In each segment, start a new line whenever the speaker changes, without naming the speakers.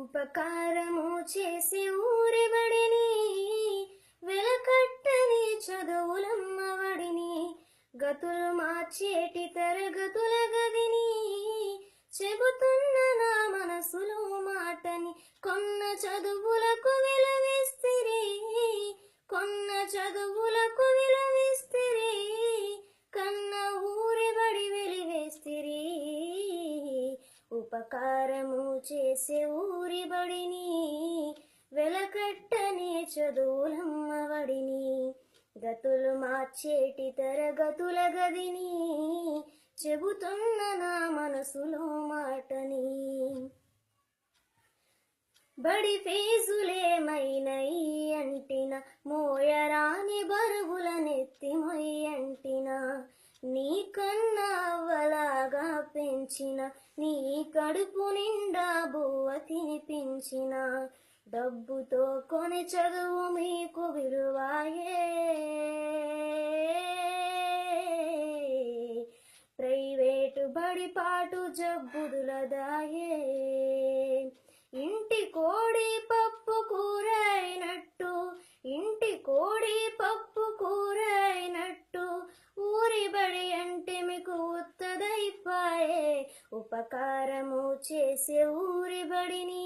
ఉపకారము చేసి ఊరిబడిని వెలకట్టని చదువులమ్మవడిని? గతులు మార్చేటి తరగతుల గదిని? చెబుతున్న నా మనసులో మాటని కొన్న చదువులకు విలువిస్తిరి? ఉపకారము చేసే ఊరిబడిని వెలకట్టనే చదువులమ్మవడిని గతులు మార్చేటి తరగతుల గదిని చెబుతున్న నా మనసులో మాటని. బడి ఫీజులేమైనయి అంటిన మోయరాని బరుగుల నెత్తిమై అంటినా. నీ కన్నావలాగా పెంచిన నీ కడుపు నిండా బువ్వ తినిపించిన. డబ్బుతో కొని చదువు మీకు విలువాయే. ప్రైవేటు బడిపాటు జబ్బుదులదా? ఉపకారము చేసే ఊరి బడిని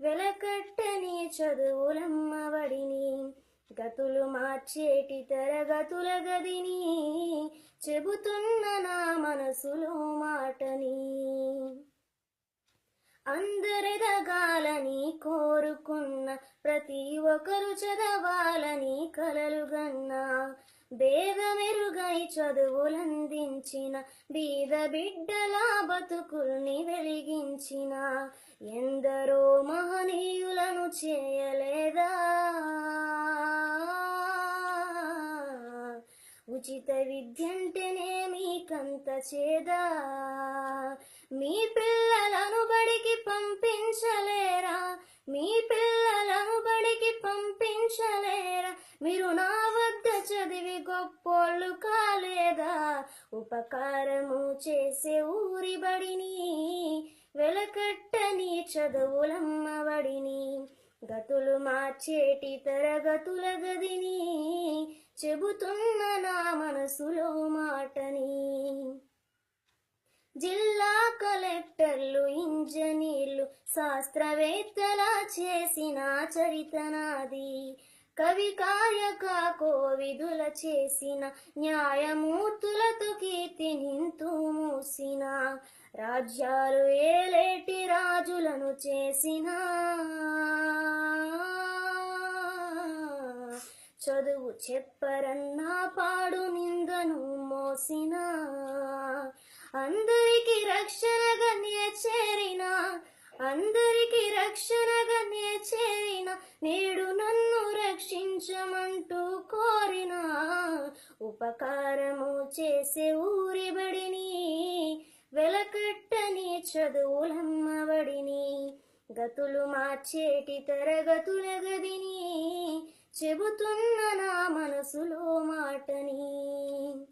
వెలకట్టని చదువులమ్మబడిని గతులు మార్చేటి తరగతుల గదిని చెబుతున్న నా మనసులో మాటని. అందరెదగాలని కోరుకున్న ప్రతి ఒక్కరు చదవాలని కలలుగన్నా భేదమెరుగై చదువులందించిన బీద బిడ్డల బతుకుల్ని వెలిగించిన. ఎందరో మహనీయులను చేయలేదా? ఉచిత విద్యంటేనే మీకంత చేదా? మీ పిల్లలను బడికి పంపించలేరా? మీ పిల్లలను బడికి పంపించలేరా? మీరు నా గొప్పోళ్ళు కాలేదా? ఉపకారము చేసే ఊరి బడిని వెలకట్టని చదువులమ్మబడిని గతులు మార్చేటి తరగతుల గదిని చెబుతున్న నా మనసులో మాటని. జిల్లా కలెక్టర్లు ఇంజనీర్లు శాస్త్రవేత్తలా చేసిన చరితనాది కవి కాయక కోవిదుల చేసిన న్యాయమూర్తులతో కీర్తి నింతూ మూసిన. రాజ్యాలు ఏలేటి రాజులను చేసిన. చదువు చెప్పరన్నా పాడు నిందను మోసిన. అందరికి రక్షణగా చేరిన అందరికి రక్షణ కోరినా ఉపకారము చేసే ఊరిబడిని వెలకట్టని చదువులమ్మబడిని గతులు మార్చేటి తరగతుల గదిని చెబుతున్న నా మనసులో మాటని.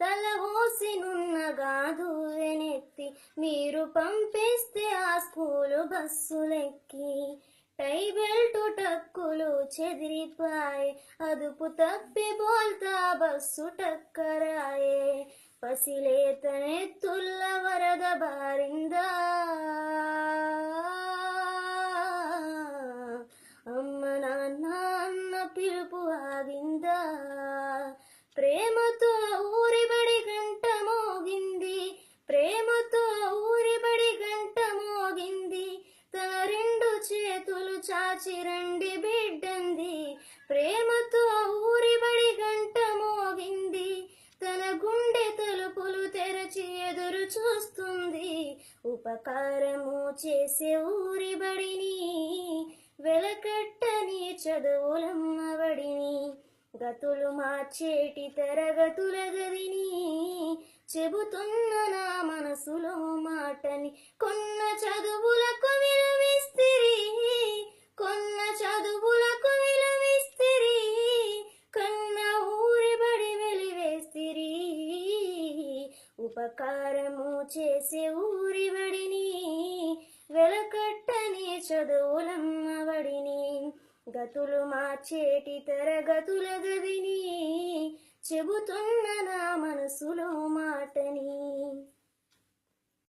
తల ఓసినున్నగాదు వెనెత్తి మీరు పంపిస్తే ఆ స్కూలు బస్సులెక్కి. టై బెల్ట్ టక్కులు చెదిరిపాయే అదుపు తప్పి బోల్తా బస్సు టక్కరాయే. పసిలేతనే తుల్ల వరద బారిందా? అమ్మ నాన్న అన్న పిలుపు ఆగిందా? ప్రేమతో చిరండి బిడ్డంది. ప్రేమతో ఊరిబడి గంట మోగింది. తన గుండె తలుపులు తెరచి ఎదురు చూస్తుంది. ఉపకారము చేసే ఊరిబడిని వెలకట్టని చదువులమ్మబడిని గతులు మార్చేటి తరగతుల గదిని చెబుతున్న నా మనసులో మాటని కొన్న ఉపకారము చేసే ఊరివడిని వెలకట్టనే చదువులమ్మవడిని గతులు మార్చేటి తరగతుల గదిని చెబుతున్న నా మనసులో మాటని.